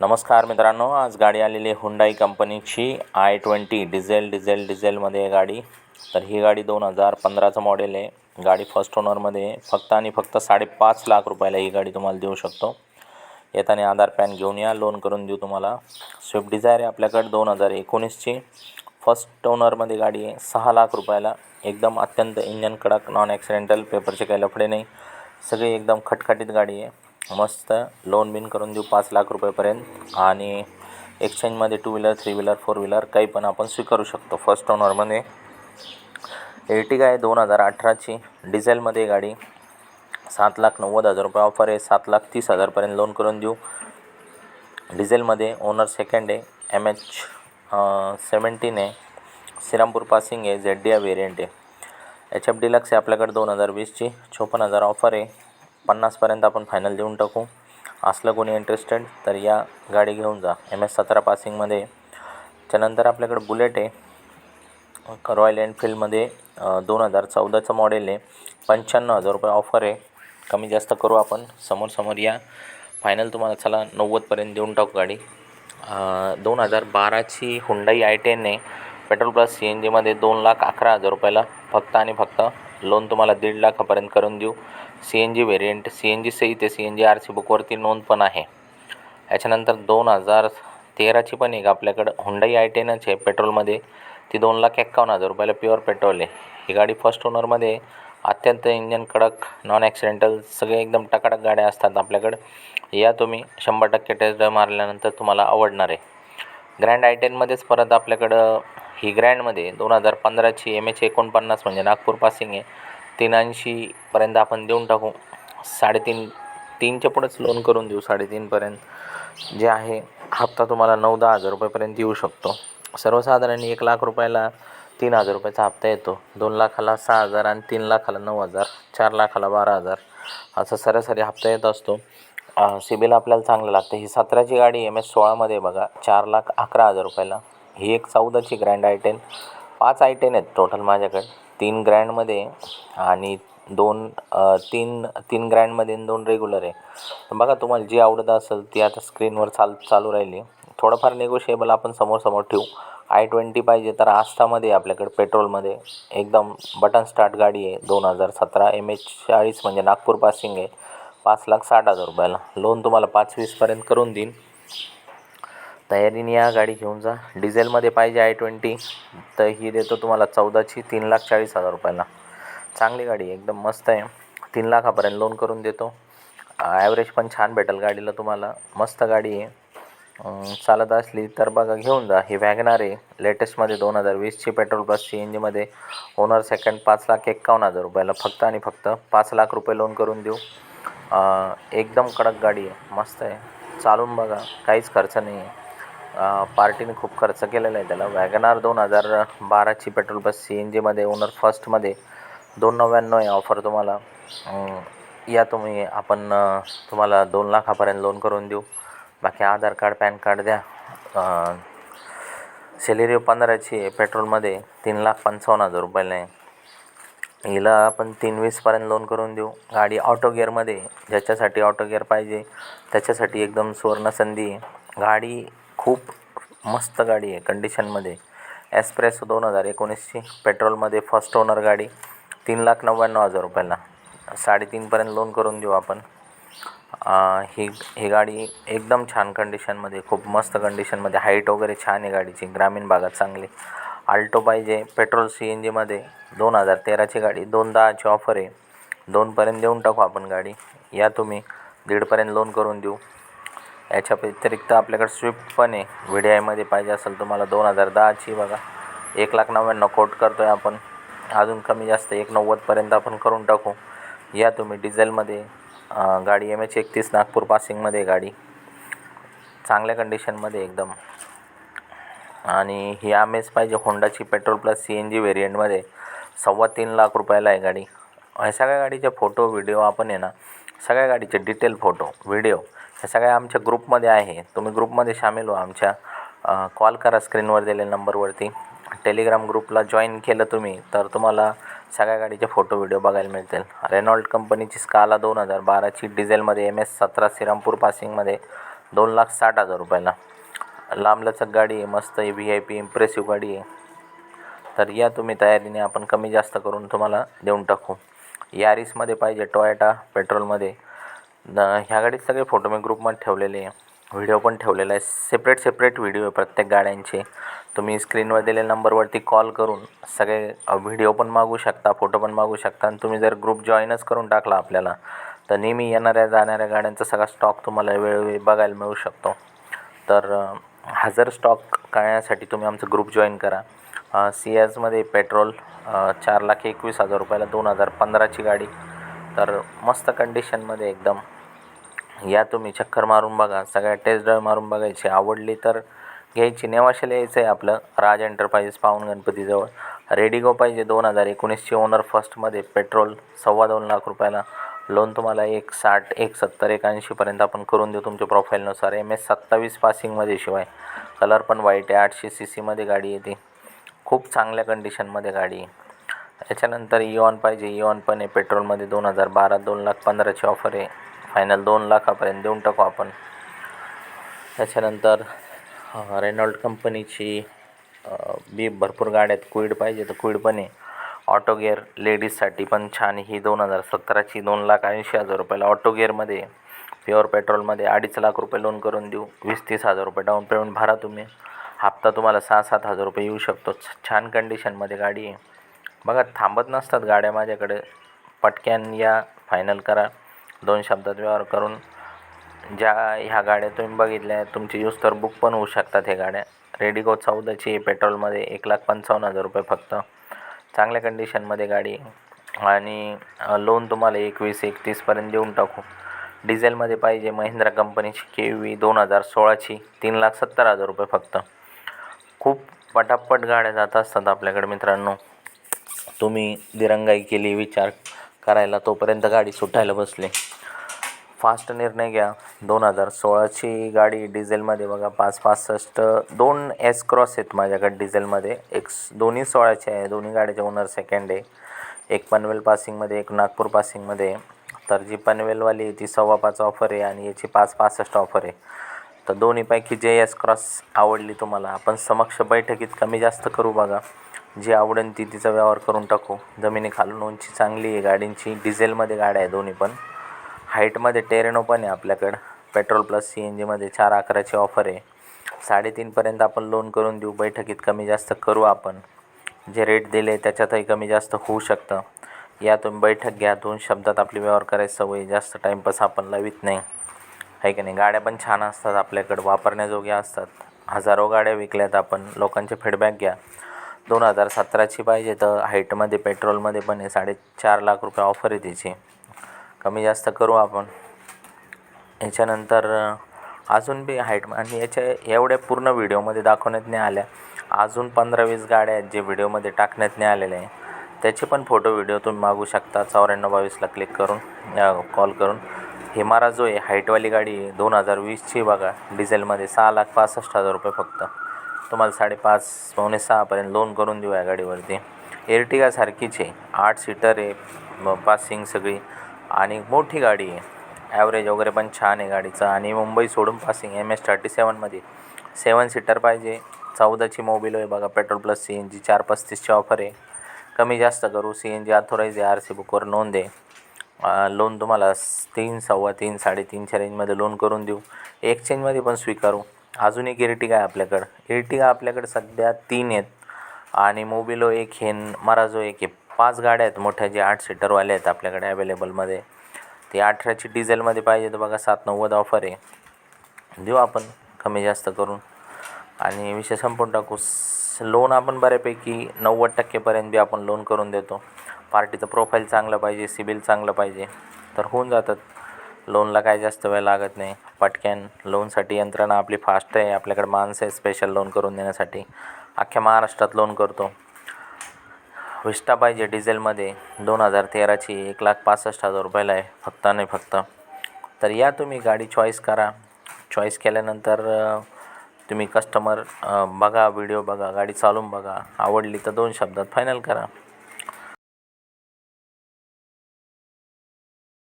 नमस्कार मित्रांनो आज गाडी आलेली आहे हुंडाई कंपनीची आय ट्वेंटी डिझेल डिझेल डिझेलमध्ये आहे गाडी. तर ही गाडी दोन हजार पंधराचं मॉडेल आहे. गाडी फर्स्ट ओनरमध्ये आहे. फक्त आणि फक्त साडेपाच लाख रुपयाला ही गाडी तुम्हाला देऊ शकतो. येताना आधार पॅन घेऊन या लोन करून देऊ तुम्हाला. स्विफ्ट डिझायर आहे आपल्याकडे दोन हजार एकोणीसची. फर्स्ट ओनरमध्ये गाडी आहे सहा लाख रुपयाला. एकदम अत्यंत इंजन कडक नॉन ॲक्सिडेंटल पेपरचे काही लफडे नाही. सगळी एकदम खटखटीत गाडी आहे. मस्त लोन बिन करून देऊ पाच लाख रुपयेपर्यंत. आणि एक्सचेंजमध्ये two wheeler three wheeler four wheeler काही पण आपण स्वीकारू शकतो. फर्स्ट ओनरमध्ये एर्टिगा आहे दोन हजार अठराची. डिझेलमध्ये गाडी. सात लाख नव्वद हजार रुपये ऑफर आहे. सात लाख तीस हजारपर्यंत लोन करून देऊ. डिझेलमध्ये ओनर सेकंड आहे. एम एच सेवन्टीन आहे. श्रीरामपूर पासिंग आहे. झेड डी वेरियंट आहे. एच एफ डिलक्स आहे आपल्याकडे दोन हजार वीसची. चोपन्न हजार ऑफर आहे. पन्नासपर्यंत आपण फायनल देऊन टाकू. असलं कोणी इंटरेस्टेड तर या गाडी घेऊन जा. एम एस सतरा पासिंगमध्ये त्यानंतर आपल्याकडे बुलेट आहे. रॉयल एनफिल्डमध्ये दोन हजार चौदाचं मॉडेल आहे. पंच्याण्णव हजार रुपये ऑफर आहे. कमी जास्त करू आपण. समोर समोर या. फायनल तुम्हाला चला नव्वदपर्यंत देऊन टाकू गाडी. दोन हजार बाराची हुंडाई आय टेन आहे. पेट्रोल प्लस सी एन जीमध्ये दोन लाख अकरा हजार रुपयाला फक्त आणि फक्त लोन तुम्हाला दीड लाखापर्यंत करून देऊ. C N G variant C N G सहित आहे. C N G R C बुकवरती नोंद पण आहे. याच्यानंतर दोन हजार तेराची पण एक आपल्याकडं हुंडाई आय टेनच आहे पेट्रोलमध्ये. ती दोन लाख एक्कावन्न हजार रुपयाला प्युअर पेट्रोल आहे. ही गाडी फर्स्ट ओनरमध्ये अत्यंत इंजन कडक नॉन ॲक्सिडेंटल सगळे एकदम टकाटक गाड्या असतात आपल्याकडं. या तुम्ही शंभर टक्के टेस्ट ड्राईव्ह मारल्यानंतर तुम्हाला आवडणार आहे. ग्रँड आय टेनमध्येच परत आपल्याकडं ही ग्रँडमध्ये दोन हजार पंधराची एम एच एकोणपन्नास म्हणजे नागपूर पासिंग आहे. तीन ऐंशीपर्यंत आपण देऊन टाकू. साडेतीन तीनच्या पुढेच लोन करून देऊ साडेतीनपर्यंत जे आहे हप्ता तुम्हाला नऊ दहा हजार रुपयेपर्यंत येऊ शकतो. सर्वसाधारण एक लाख रुपयाला तीन हजार रुपयाचा हप्ता येतो. दोन लाखाला सहा हजार आणि तीन लाखाला नऊ हजार चार लाखाला बारा हजार. असा सरासरी हप्ता येत असतो. सिबिल आपल्याला चांगलं लागतं. ही सतराची गाडी एम एस सोळामध्ये बघा. चार लाख अकरा हजार रुपयाला. ही एक चौदाची ग्रँड आय टेन पाच आय टेन आहेत टोटल माझ्याकडे. तीन ग्रँडमध्ये आणि दोन तीन तीन ग्रँडमध्ये आणि दोन रेग्युलर आहे. तर बघा तुम्हाला जी आवडत असेल ती आता स्क्रीनवर चाल चालू राहिली. थोडंफार निगोशिएबल आपण समोर समोर ठेवू. आय ट्वेंटी पाहिजे तर आस्थामध्ये आपल्याकडे पेट्रोलमध्ये. एकदम बटन स्टार्ट गाडी आहे दोन हजार सतरा. एम एच चाळीस म्हणजे नागपूर पासिंग आहे. पाच लाख साठ हजार रुपयाला. लोन तुम्हाला पाच वीसपर्यंत करून देईन. तयारीने या गाडी घेऊन जा. डिझेलमध्ये पाहिजे आय ट्वेंटी तर ही देतो तुम्हाला चौदाची तीन लाख चाळीस हजार रुपयाला. चांगली गाडी आहे एकदम मस्त आहे. तीन लाखापर्यंत लोन करून देतो. ॲव्हरेज पण छान भेटेल गाडीला तुम्हाला. मस्त गाडी आहे. चालत असली तर बघा घेऊन जा. ही वॅगनार आहे. लेटेस्टमध्ये दोन हजार वीसची पेट्रोल प्लस सी एन जीमध्ये ओनर सेकंड पाच लाख एक्कावन्न हजार रुपयाला फक्त आणि फक्त पाच लाख रुपये लोन करून देऊ. एकदम कडक गाडी आहे. मस्त आहे. चालून बघा. काहीच खर्च नाही आहे. पार्टीने खूप खर्च केलेला आहे त्याला. वॅगनार दोन हजार बाराची पेट्रोल बस सी एन जीमध्ये ओनर फर्स्टमध्ये दोन नव्याण्णव आहे ऑफर तुम्हाला. या तुम्ही आपण तुम्हाला दोन लाखापर्यंत लोन करून देऊ. बाकी आधार कार्ड पॅन कार्ड द्या. सेलेरिओ पंधराची आहे. पेट्रोलमध्ये तीन लाख पंचावन्न हजार रुपयाला आहे. हिला आपण तीन वीसपर्यंत लोन करून देऊ. गाडी ऑटो गिअरमध्ये ज्याच्यासाठी ऑटो गिअर पाहिजे त्याच्यासाठी एकदम सुवर्णसंधी आहे. गाडी खूप मस्त गाडी आहे कंडिशनमध्ये एस्प्रेसो दोन हजार एकोणीसची पेट्रोलमध्ये फर्स्ट ओनर गाडी तीन लाख नव्याण्णव हजार रुपयाला. साडेतीनपर्यंत लोन करून देऊ आपण. ही ही गाडी एकदम छान कंडिशनमध्ये खूप मस्त कंडिशनमध्ये हाईट वगैरे छान आहे गाडीची ग्रामीण भागात चांगली. आल्टो पाहिजे. पेट्रोल सी एन जीमध्ये दोन हजार तेराची गाडी. दोन दहाची ऑफर आहे. दोनपर्यंत देऊन टाकू आपण गाडी. या तुम्ही. दीडपर्यंत लोन करून देऊ. याच्या व्यतिरिक्त आपल्याकडे स्विफ्ट पण आहे. व्ही डी आयमध्ये पाहिजे असेल तुम्हाला दोन हजार दहाची बघा. एक लाख नव्याण्णव कोट करतो आहे आपण. अजून कमी जास्त एक नव्वदपर्यंत आपण करून टाकू. या तुम्ही डिझेलमध्ये गाडी एम एच एकतीस नागपूर पासिंगमध्ये गाडी. चांगल्या कंडिशनमध्ये एकदम. आणि ही आमेज पाहिजे होंडाची petrol plus C N G व्हेरियंटमध्ये सव्वा तीन लाख रुपयाला आहे गाडी. ह्या सगळ्या गाडीचे फोटो व्हिडिओ आपण आहे ना सगळ्या गाडीचे डिटेल फोटो व्हिडिओ ह्या सगळ्या आमच्या ग्रुपमध्ये आहे. तुम्ही ग्रुपमध्ये सामील व्हा आमच्या कॉल करा स्क्रीनवर दिलेल्या नंबरवरती. टेलिग्राम ग्रुपला जॉईन केलं तुम्ही तर तुम्हाला सगळ्या गाडीचे फोटो व्हिडिओ बघायला मिळतील. रेनॉल्ड कंपनीची स्काला दोन हजार बाराची डिझेलमध्ये एम एस सतरा श्रीरामपूर पासिंगमध्ये दोन लाख साठ हजार रुपयाला. लांबलचक गाडी आहे मस्त आहे व्ही आय पी इम्प्रेसिव्ह गाडी आहे. तर या तुम्ही तयारीने आपण कमी जास्त करून तुम्हाला देऊन टाकू. यारिसमध्ये पाहिजे टोयोटा पेट्रोलमध्ये. ह्या गाडीत सगळे फोटो मी ग्रुपमध्ये ठेवलेले आहे. व्हिडिओ पण ठेवलेला आहे. सेपरेट सेपरेट व्हिडिओ आहे प्रत्येक गाड्यांचे. तुम्ही स्क्रीनवर दिलेल्या नंबरवरती कॉल करून सगळे व्हिडिओ पण मागू शकता फोटो पण मागू शकता. आणि तुम्ही जर ग्रुप जॉईनच करून टाकला आपल्याला तर नेहमी येणाऱ्या जाणाऱ्या गाड्यांचा सगळा स्टॉक तुम्हाला वेळोवेळी बघायला मिळू शकतो. तर हजर स्टॉक कळण्यासाठी तुम्ही आमचं ग्रुप जॉईन करा. सी एसमध्ये पेट्रोल चार लाख एकवीस हजार रुपयाला दोन हजार पंधराची गाडी. तर मस्त कंडिशनमध्ये एकदम. या तुम्ही चक्कर मारून बघा. सगळ्या टेस्ट ड्राईव्ह मारून बघायची. आवडली तर घ्यायची. नेवाशाला यायचं आहे आपलं. राज एंटरप्राइजेस पाहून गणपतीजवळ. रेडिगो पाहिजे दोन हजार एकोणीसची ओनर फर्स्टमध्ये पेट्रोल सव्वा दोन लाख रुपयाला. लोन तुम्हाला एक साठ एक सत्तर एक ऐंशीपर्यंत आपण करून देऊ तुमच्या प्रोफाईलनुसार एम एस सत्तावीस पासिंगमध्ये शिवाय. कलर पण वाईट आहे. आठशे सी सीमध्ये गाडी येते. खूप चांगल्या कंडिशनमध्ये गाडी आहे. याच्यानंतर e इऑन पाहिजे. E इऑन पण आहे. पेट्रोलमध्ये दोन हजार बारा दोन लाख पंधराची ऑफर आहे. फायनल दोन लाखापर्यंत देऊन टाकू आपण. त्याच्यानंतर रेनॉल्ड कंपनीची बी भरपूर गाड्या आहेत. क्विड पाहिजे तर क्विड पण आहे. ऑटो गिअर लेडीजसाठी पण छान ही दोन हजार सतराची दोन लाख ऐंशी हजार रुपयाला ऑटो गिअरमध्ये प्युअर पेट्रोलमध्ये अडीच लाख रुपये लोन करून देऊ. वीस तीस हजार रुपये डाऊन पेमेंट भरा तुम्ही. हप्ता तुम्हाला सहा सात हजार रुपये येऊ शकतो. छान कंडिशनमध्ये गाडी आहे. बघा थांबत नसतात गाड्या माझ्याकडे. पटक्यान या फायनल करा. दोन शब्दात व्यवहार करून ज्या ह्या गाड्या तुम्ही बघितल्या तुमची यूज तर बुक पण होऊ शकतात ह्या गाड्या. रेडिगो चौदाची पेट्रोलमध्ये. एक लाख पंचावन्न हजार रुपये फक्त. चांगल्या कंडिशनमध्ये गाडी. आहे. आणि लोन तुम्हाला एकवीस एकतीसपर्यंत देऊन टाकू. डिझेलमध्ये पाहिजे महिंद्रा कंपनीची के व्ही दोन हजार सोळाची तीन लाख सत्तर हजार रुपये फक्त. खूप पटापट गाड्या जात असतात आपल्याकडे मित्रांनो. तुम्ही दिरंगाई केली विचार करायला तोपर्यंत गाडी सुटायला बसली. फास्ट निर्णय घ्या. दोन हजार सोळाची गाडी डिझेलमध्ये बघा पाच पासष्ट दोन एस क्रॉस आहेत माझ्याकडे डिझेलमध्ये. एक दोन्ही सोळाचे आहे दोन्ही गाड्याचे ओनर सेकंड आहे. एक पनवेल पासिंगमध्ये एक नागपूर पासिंगमध्ये. आहे. तर जी पनवेलवाली आहे ती सव्वा पाच ऑफर आहे आणि याची पाच पासष्ट ऑफर आहे. तर दोन्हीपैकी जे एस क्रॉस आवडली तुम्हाला आपण समक्ष बैठकीत कमी जास्त करू बघा. जी आवडेल ती तिचा व्यवहार करून टाकू. जमिनी खालून उंची चांगली आहे गाडींची डिझेलमध्ये गाड्या आहे दोन्ही पण. हाईटमध्ये टेरेनो पण आहे आपल्याकडं. पेट्रोल प्लस सी एन जीमध्ये चार अकराची ऑफर आहे. साडेतीनपर्यंत आपण लोन करून देऊ. बैठकीत कमी जास्त करू आपण. जे रेट दिले त्याच्यातही कमी जास्त होऊ शकतं. या तुम्ही बैठक घ्या. दोन शब्दात आपली व्यवहार करायची सवय जास्त टाईमपास आपण लावित नाही. आहे की नाही? गाड्या पण छान असतात आपल्याकडं. वापरण्याजोग्या असतात. हजारो गाड्या विकल्यात आपण. लोकांचे फीडबॅक घ्या. दोन हजार सतराची पाहिजे तर हाईटमध्ये पेट्रोलमध्ये पण आहे. साडेचार लाख रुपये ऑफर आहे त्याची. कमी जास्त करू आपण. याच्यानंतर अजून बी हाईट आणि याच्या एवढ्या पूर्ण व्हिडिओमध्ये दाखवण्यात नाही आल्या. अजून पंधरा वीस गाड्या आहेत जे व्हिडिओमध्ये टाकण्यात नाही आलेल्या आहे. त्याचे पण फोटो व्हिडिओ तुम्ही मागू शकता. चौऱ्याण्णव बावीसला क्लिक करून कॉल करून. हिमारा जो आहे हाईटवाली गाडी आहे दोन हजार वीसची बघा. डिझेलमध्ये सहा लाख पासष्ट हजार रुपये फक्त. तुम्हाला साडेपाच पावणे सहापर्यंत लोन करून देऊ या गाडीवरती. एर्टिगासारखीच आहे. आठ सीटर आहे पासिंग सगळी. आणि मोठी गाडी आहे. ॲव्हरेज वगैरे पण छान आहे गाडीचा. आणि मुंबई सोडून पासिंग एम एस थर्टी सेवनमध्ये सेवन सीटर पाहिजे. चौदाची मोबिल आहे बघा petrol plus C N G चार पस्तीसची ऑफर आहे. कमी जास्त करू सी एन जी अथोराईज आहे आर सी बुकवर नोंद आहे. लोन तुम्हाला तीन सव्वा तीन साडेतीनच्या रेंजमध्ये लोन करून देऊ. एक्सचेंजमध्ये पण स्वीकारू. अजून एक इर्टिगा आहे आपल्याकडं? इर्टिगा आपल्याकडे सध्या तीन आहेत. आणि मोबिलो एक हेन मराजो एक आहे. पाच गाड्या आहेत. मोठ्या जे आठ सीटरवाल्या आहेत आपल्याकडे अवेलेबलमध्ये. ती अठराची डिझेलमध्ये पाहिजे तर बघा सात नव्वद ऑफर आहे. देऊ आपण कमी जास्त करून. आणि विषय संपून टाकू. लोन आपण बऱ्यापैकी नव्वद टक्केपर्यंत बी आपण लोन करून देतो. पार्टीचं प्रोफाईल चांगलं पाहिजे सिबिल चांगलं पाहिजे. तर होऊन जातात. लोनला काय जास्त वेळ लागत नाही. पटक्यान लोनसाठी यंत्रणा आपली फास्ट आहे. आपल्याकडे माणसं आहे स्पेशल लोन करून देण्यासाठी. अख्ख्या महाराष्ट्रात लोन करतो. विस्टा पाहिजे डिझेलमध्ये दोन हजार तेराची एक लाख पासष्ट हजार रुपयाला आहे फक्त नाही फक्त. तर या तुम्ही गाडी चॉईस करा. चॉईस केल्यानंतर तुम्ही कस्टमर बघा व्हिडिओ बघा गाडी चालवून बघा. आवडली तर दोन शब्दात फायनल करा.